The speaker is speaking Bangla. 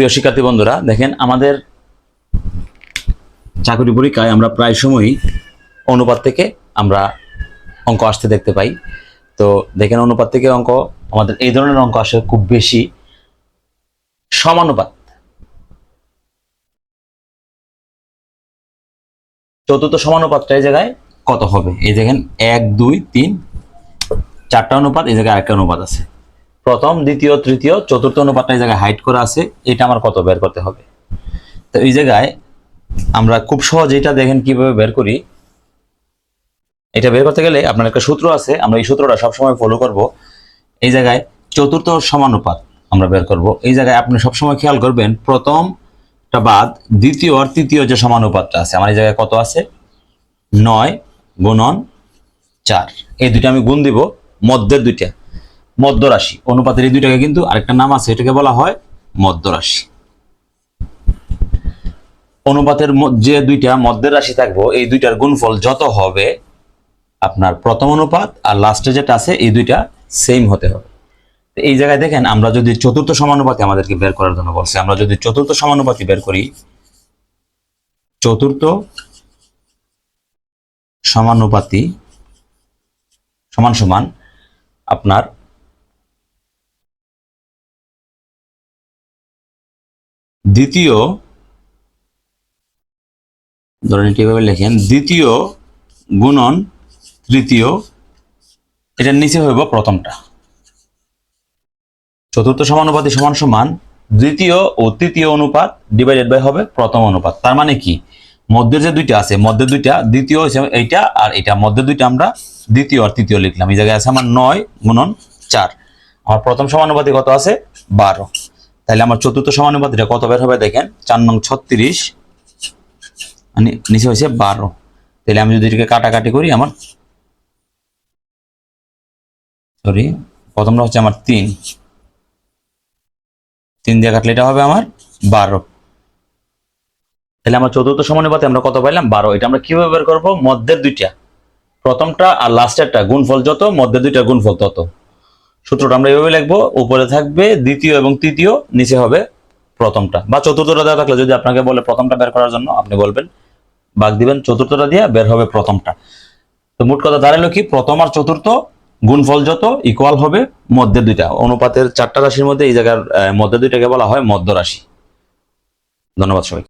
প্রিয় শিক্ষার্থী বন্ধুরা, দেখেন আমাদের চাকরি পরীক্ষায় আমরা প্রায় সময়ই অনুপাত থেকে আমরা অঙ্ক আসতে দেখতে পাই। তো দেখেন অনুপাত থেকে অঙ্ক, আমাদের এই ধরনের অঙ্ক আসে খুব বেশি সমানুপাত। চতুর্থ সমানুপাতটা এই জায়গায় কত হবে? এই দেখেন এক, দুই, তিন, চারটা অনুপাত, এই জায়গায় আরেকটা অনুপাত আছে। প্রথম, দ্বিতীয়, তৃতীয়, চতুর্থ অনুপাতটা এই জায়গায় হাইট করা আছে। এটা আমার কত বের করতে হবে? তো এই জায়গায় আমরা খুব সহজে এটা দেখেন কীভাবে বের করি। এটা বের করতে গেলে আপনার একটা সূত্র আছে, আমরা এই সূত্রটা সবসময় ফলো করব। এই জায়গায় চতুর্থ সমানুপাত আমরা বের করব। এই জায়গায় আপনি সবসময় খেয়াল করবেন, প্রথমটা বাদ, দ্বিতীয় আর তৃতীয় যে সমানুপাতটা আছে, আমার এই জায়গায় কত আছে? নয় গুণন চার। এই দুইটা আমি গুণ দিব, মধ্যের দুইটা। মধ্য রাশি অনুপাতের এই দুইটাকে কিন্তু আরেকটা নাম আছে, এটাকে বলা হয় মধ্য রাশি অনুপাতের যে দুইটা মধ্যের রাশি থাকব, এই দুইটার গুণফল যত হবে, আপনার প্রথম অনুপাত আর লাস্টে যেটা আছে, এই দুইটা সেম হতে হবে। এই জায়গায় দেখেন, আমরা যদি চতুর্থ সমানুপাতি আমাদেরকে বের করার জন্য বলছে, আমরা যদি চতুর্থ সমানুপাতি বের করি, চতুর্থ সমানুপাতি সমান সমান আপনার দ্বিতীয় ধরেন এটি এভাবে লেখেন দ্বিতীয় গুণন তৃতীয় এটার নিচে হইব প্রথমটা। চতুর্থ সমানুপাতি সমান সমান দ্বিতীয় ও তৃতীয় অনুপাত ডিভাইডেড বাই হবে প্রথম অনুপাত। তার মানে কি? মধ্যের যে দুইটা আছে মধ্যের দুইটা দ্বিতীয় হচ্ছে এইটা আর এটা। মধ্যের দুইটা আমরা দ্বিতীয় আর তৃতীয় লিখলাম। এই জায়গায় আছে আমার নয় গুণন চার। আমার প্রথম সমানুপাতি কত আছে? বারো। তাহলে আমার চতুর্থ সমানুপাতিটা কত বের হবে দেখেন? চার নং ছত্রিশ। মানে নিচে হয়েছে বারো। তাহলে আমি যদি এটাকে কাটাকাটি করি, আমার সরি প্রথমটা হচ্ছে আমার তিন। তিন দিয়ে কাটলে এটা হবে আমার বারো। তাহলে আমার চতুর্থ সমানুপাতে আমরা কত পাইলাম? বারো। এটা আমরা কীভাবে বের করব? মধ্যের দুইটা। প্রথমটা আর লাস্টেরটা গুণফল যত, মধ্যের দুইটা গুণফল তত। সূত্রটা আমরা এইভাবে লিখব, উপরে থাকবে, দ্বিতীয় এবং তৃতীয়, নিচে হবে প্রথমটা। বা চতুর্থটা দেওয়া থাকলে যদি আপনাকে বলে প্রথমটা বের করার জন্য, আপনি বলবেন বাগ দিবেন, চতুর্থটা দিয়ে বের হবে প্রথমটা। তো মোট কথা দাঁড়াল কি প্রথম আর চতুর্থ, গুণফল যত ইকুয়াল হবে মধ্যে দুইটা। অনুপাতের চারটা রাশির মধ্যে এই জায়গার মধ্যে দুইটাকে বলা হয় মধ্য রাশি ধন্যবাদ সবাই